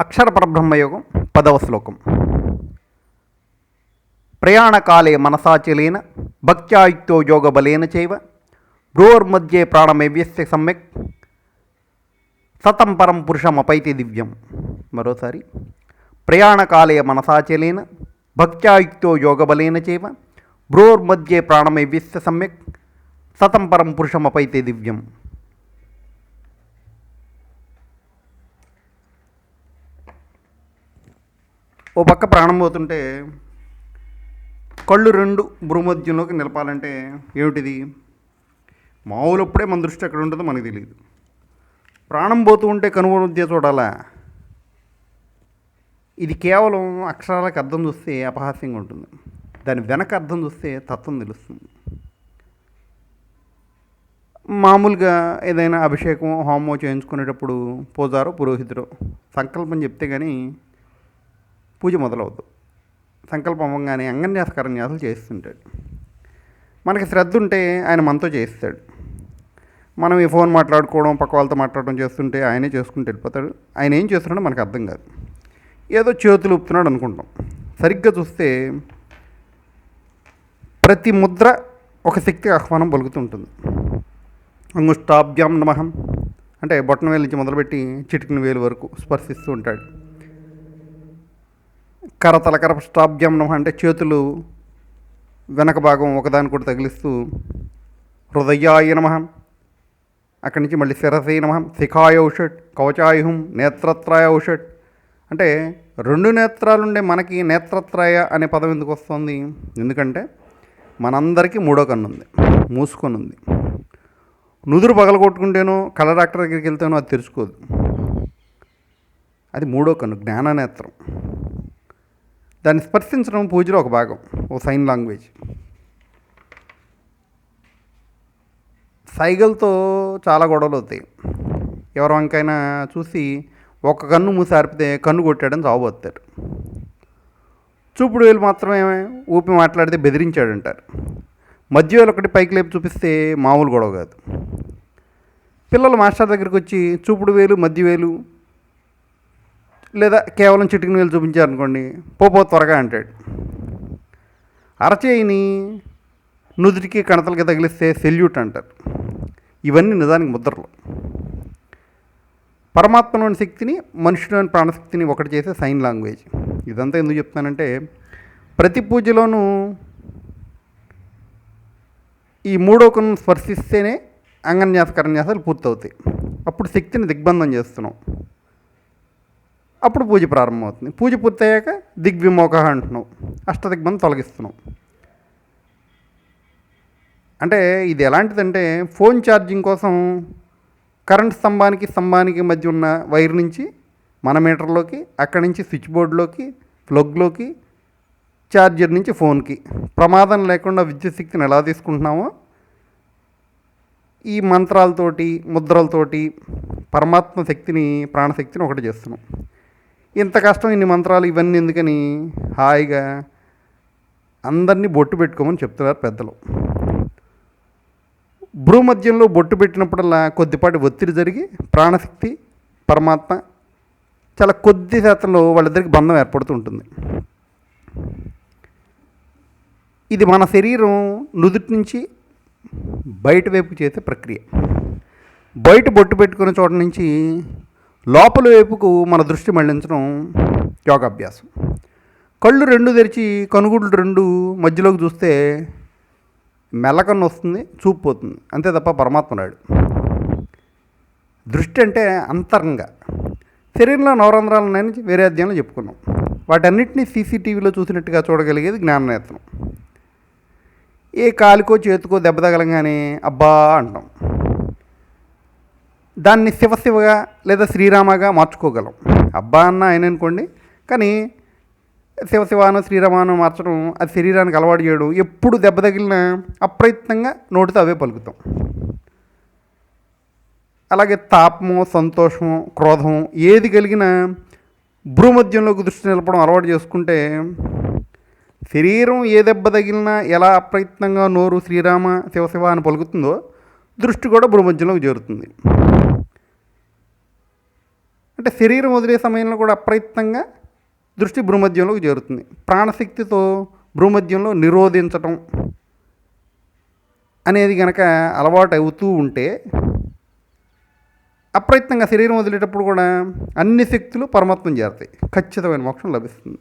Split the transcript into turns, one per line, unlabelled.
అక్షర పరబ్రహ్మయోగం పదవ శ్లోకం. ప్రయాణకాలే మనసాచలేన భక్త్యాయుక్తో యోగబలేన చైవ భ్రోర్మధ్యే ప్రాణమేవ్యస్య సమ్యక్ సతం పరం పురుషమపైతి దివ్యం. మరోసారి ప్రయాణకాలే మనసాచలేన భక్త్యాయుక్తో యోగబలేన చైవ భ్రోర్మధ్యే ప్రాణమేవ్యస్య సమ్యక్ సతం పరం పురుషమపైతే దివ్యం. ఓ పక్క ప్రాణం పోతుంటే కళ్ళు రెండు భూమధ్యంలోకి నిలపాలంటే ఏమిటిది? మామూలప్పుడే మన దృష్టి ఎక్కడ ఉంటుందో మనకు తెలియదు. ప్రాణం పోతూ ఉంటే కనుమధ్య చూడాలా? ఇది కేవలం అక్షరాలకు అర్థం చూస్తే అపహాస్యంగా ఉంటుంది. దాని వెనక అర్థం చూస్తే తత్వం తెలుస్తుంది. మామూలుగా ఏదైనా అభిషేకం హోమం చేయించుకునేటప్పుడు పూజారో పురోహితుడో సంకల్పం చెప్తే కానీ పూజ మొదలవుద్దు. సంకల్పం అవ్వగానే అంగన్యాస కరన్యాసాలు చేస్తుంటాడు మనకి శ్రద్ధ ఉంటే ఆయన మనతో చేయిస్తాడు. మనం ఈ ఫోన్ మాట్లాడుకోవడం పక్క వాళ్ళతో మాట్లాడడం చేస్తుంటే ఆయనే చేసుకుంటూ వెళ్ళిపోతాడు. ఆయన ఏం చేస్తున్నాడో మనకు అర్థం కాదు. ఏదో చేతులు ఊపుతున్నాడు అనుకుంటాం. సరిగ్గా చూస్తే ప్రతి ముద్ర ఒక శక్తి ఆహ్వానం పలుకుతుంటుంది. అంగుష్టాభ్యాం నమహం అంటే బొట్టన వేలు నుంచి మొదలుపెట్టి చిటికిన వేలు వరకు స్పర్శిస్తూ ఉంటాడు. కరతలకర కరపష్టాభ్యాం అంటే చేతులు వెనక భాగం ఒకదాని కూడా తగిలిస్తూ హృదయాయ నమ. అక్కడి నుంచి మళ్ళీ శిరసై నమ శిఖాయ ఔషట్ కవచాయుహం నేత్రత్రాయ ఔషట్ అంటే రెండు నేత్రాలుండే మనకి నేత్రత్రాయ అనే పదం ఎందుకు వస్తుంది? ఎందుకంటే మనందరికీ మూడో కన్ను ఉంది మూసుకొని ఉంది నుదురు పగలగొట్టుకుంటేనో కళ్ళ డాక్టర్ దగ్గరికి వెళ్తేనో అది తెరుచుకోదు అది మూడో కన్ను జ్ఞాననేత్రం. దాన్ని స్పర్శించడం పూజలో ఒక భాగం ఓ సైన్ లాంగ్వేజ్. సైగలతో చాలా గొడవలు అవుతాయి. ఎవరి వంకైనా చూసి ఒక కన్ను మూసి ఆర్పితే కన్ను కొట్టాడని చావబోతారు చూపుడు వేలు మాత్రమే ఊపి మాట్లాడితే బెదిరించాడంటారు. మధ్య వేలు ఒకటి పైకి లేపి చూపిస్తే మామూలు గొడవ కాదు. పిల్లలు మాస్టర్ దగ్గరికి వచ్చి చూపుడు వేలు మధ్య వేలు లేదా కేవలం చిటికి నీళ్ళు చూపించారనుకోండి పోపో త్వరగా అంటాడు. అరచేయిని నుదుటికి కణతలకి తగిలిస్తే సెల్యూట్ అంటారు. ఇవన్నీ నిజానికి ముద్రలు. పరమాత్మలోని శక్తిని మనుషులోని ప్రాణశక్తిని ఒకటి చేసే సైన్ లాంగ్వేజ్. ఇదంతా ఎందుకు చెప్తానంటే ప్రతి పూజలోనూ ఈ మూడోకను స్పర్శిస్తేనే అంగన్యాస కరన్యాసాలు పూర్తవుతాయి. అప్పుడు శక్తిని దిగ్బంధం చేస్తున్నాం. అప్పుడు పూజ ప్రారంభమవుతుంది. పూజ పూర్తయ్యాక దిగ్విమోక అంటున్నాం. అష్టదిగ్బంధం తొలగిస్తున్నాం. అంటే ఇది ఎలాంటిదంటే ఫోన్ ఛార్జింగ్ కోసం కరెంట్ స్తంభానికి స్తంభానికి మధ్య ఉన్న వైర్ నుంచి మన మీటర్లోకి అక్కడి నుంచి స్విచ్ బోర్డులోకి ప్లగ్లోకి ఛార్జర్ నుంచి ఫోన్కి. ప్రమాదం లేకుండా విద్యుత్ శక్తిని ఎలా తీసుకుంటున్నామో ఈ మంత్రాలతోటి ముద్రలతోటి పరమాత్మ శక్తిని ప్రాణశక్తిని ఒకటి చేస్తున్నాం. ఇంత కష్టం ఇన్ని మంత్రాలు ఇవన్నీ ఎందుకని? హాయిగా అందరినీ బొట్టు పెట్టుకోమని చెప్తున్నారు పెద్దలు. భూమధ్యంలో బొట్టు పెట్టినప్పుడల్లా కొద్దిపాటి ఒత్తిడి జరిగి ప్రాణశక్తి పరమాత్మ చాలా కొద్ది శాతంలో వాళ్ళిద్దరికి బంధం ఏర్పడుతూ ఉంటుంది. ఇది మన శరీరం నుదుటి నుంచి బయట వైపు చేసే ప్రక్రియ. బయట బొట్టు పెట్టుకునే చోట నుంచి లోపల వైపుకు మన దృష్టి మళ్ళించడం యోగాభ్యాసం. కళ్ళు రెండు తెరిచి కనుగుడ్లు రెండు మధ్యలోకి చూస్తే మెల్లకన్ను వస్తుంది చూపు పోతుంది. అంతే తప్ప పరమాత్మ రాడు. దృష్టి అంటే అంతరంగా. శరీరంలో నవరంధ్రాలు ఉన్నాయని వేరే అధ్యాయంలో చెప్పుకున్నాం. వాటన్నిటినీ సీసీటీవీలో చూసినట్టుగా చూడగలిగేది జ్ఞాననేత్రం. ఏ కాలికో చేతికో దెబ్బ తగలంగానే అబ్బా అంటాం. దాన్ని శివశివగా లేదా శ్రీరామగా మార్చుకోగలం. అబ్బా అన్న ఆయన అనుకోండి కానీ శివశివాను శ్రీరామాను మార్చడం అది శరీరానికి అలవాటు చేయడం ఎప్పుడు దెబ్బ తగిలినా అప్రయత్నంగా నోటితో అవే పలుకుతాం. అలాగే తాపము సంతోషము క్రోధం ఏది కలిగినా భూమధ్యంలోకి దృష్టి నిలపడం అలవాటు చేసుకుంటే శరీరం ఏ దెబ్బ తగిలినా ఎలా అప్రయత్నంగా నోరు శ్రీరామ శివశివ అని పలుకుతుందో దృష్టి కూడా భ్రూమధ్యంలోకి చేరుతుంది. అంటే శరీరం వదిలే సమయంలో కూడా అప్రయత్నంగా దృష్టి భ్రూమధ్యంలోకి చేరుతుంది. ప్రాణశక్తితో భ్రూమధ్యంలో నిరోధించటం అనేది కనుక అలవాటు అవుతూ ఉంటే అప్రయత్నంగా శరీరం వదిలేటప్పుడు కూడా అన్ని శక్తులు పరమాత్మం చేరుతాయి. ఖచ్చితమైన మోక్షం లభిస్తుంది.